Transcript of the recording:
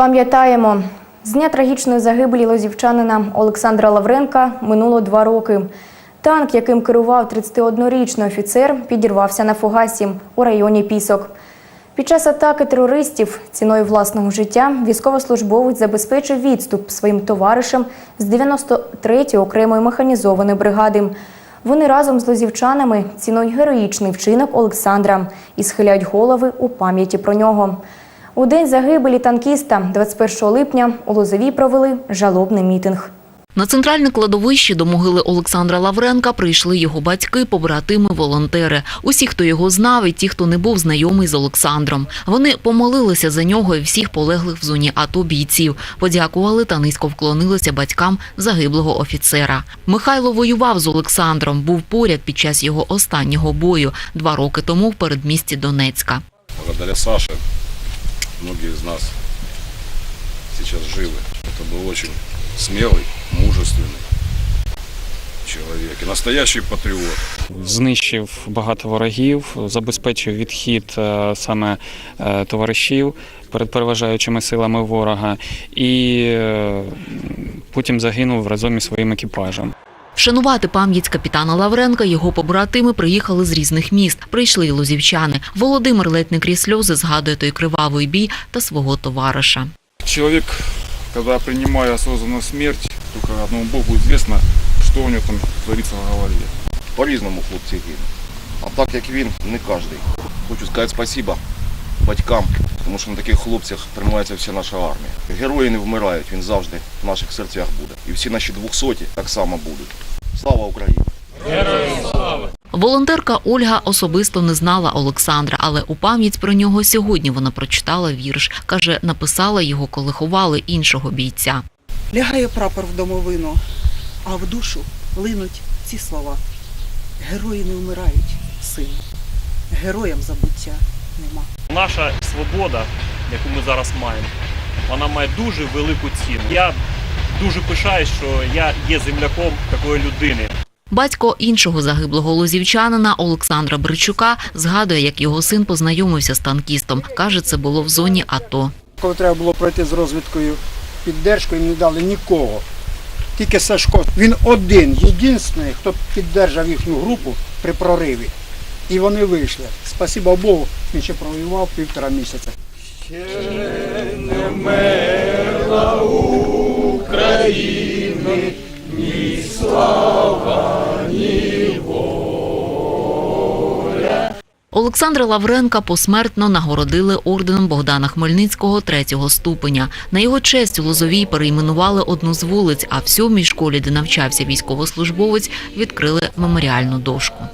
Пам'ятаємо, з дня трагічної загибелі лозівчанина Олександра Лавренка минуло два роки. Танк, яким керував 31-річний офіцер, підірвався на фугасі у районі Пісок. Під час атаки терористів ціною власного життя військовослужбовець забезпечив відступ своїм товаришам з 93-ї окремої механізованої бригади. Вони разом з лозівчанами цінують героїчний вчинок Олександра і схиляють голови у пам'яті про нього. У день загибелі танкіста 21 липня у Лозовій провели жалобний мітинг. На центральне кладовище до могили Олександра Лавренка прийшли його батьки, побратими, волонтери. Усі, хто його знав, і ті, хто не був знайомий з Олександром. Вони помолилися за нього і всіх полеглих в зоні АТО бійців. Подякували та низько вклонилися батькам загиблого офіцера. Михайло воював з Олександром, був поряд під час його останнього бою два роки тому в передмісті Донецька. Благодаря Саше многие из нас сейчас живы. Это был очень смелый, мужественный человек и настоящий патриот. знищив багато ворогів, забезпечив відхід е, саме е, товаришів перед переважаючими силами ворога, і е, потім загинув разом із своїм екіпажем. Вшанувати пам'ять капітана Лавренка його побратими приїхали з різних міст. Прийшли й лозівчани. Володимир ледь не крізь сльози згадує той кривавий бій та свого товариша. Человек, когда принимая осознанную смерть, только одному Богу известно, что у него там творится в голове. По-різному хлопці гинуть. А так як він, не кожен. Хочу сказати спасіба батькам, тому що на таких хлопцях тримається вся наша армія. Герої не вмирають, він завжди в наших серцях буде. І всі наші двохсоті так само будуть. Слава Україні! Волонтерка Ольга особисто не знала Олександра, але у пам'ять про нього сьогодні вона прочитала вірш. Каже, написала його, коли ховали іншого бійця. Лягає прапор в домовину, а в душу линуть ці слова. Герої не вмирають, сину. Героям забуття нема. Наша свобода, яку ми зараз маємо, вона має дуже велику ціну. Я дуже пишаюсь, що я є земляком такої людини. Батько іншого загиблого лозівчанина Олександра Бричука згадує, як його син познайомився з танкістом. Каже, це було в зоні АТО. Коли треба було пройти з розвідкою піддержку, їм не дали нікого. Тільки Сашко. Він один, єдиний, хто піддержав їхню групу при прориві. І вони вийшли. Спасибо Богу, він ще провоював півтора місяця. Олександра Лавренка посмертно нагородили орденом Богдана Хмельницького третього ступеня. На його честь у Лозовій перейменували одну з вулиць, а в сьомій школі, де навчався військовослужбовець, відкрили меморіальну дошку.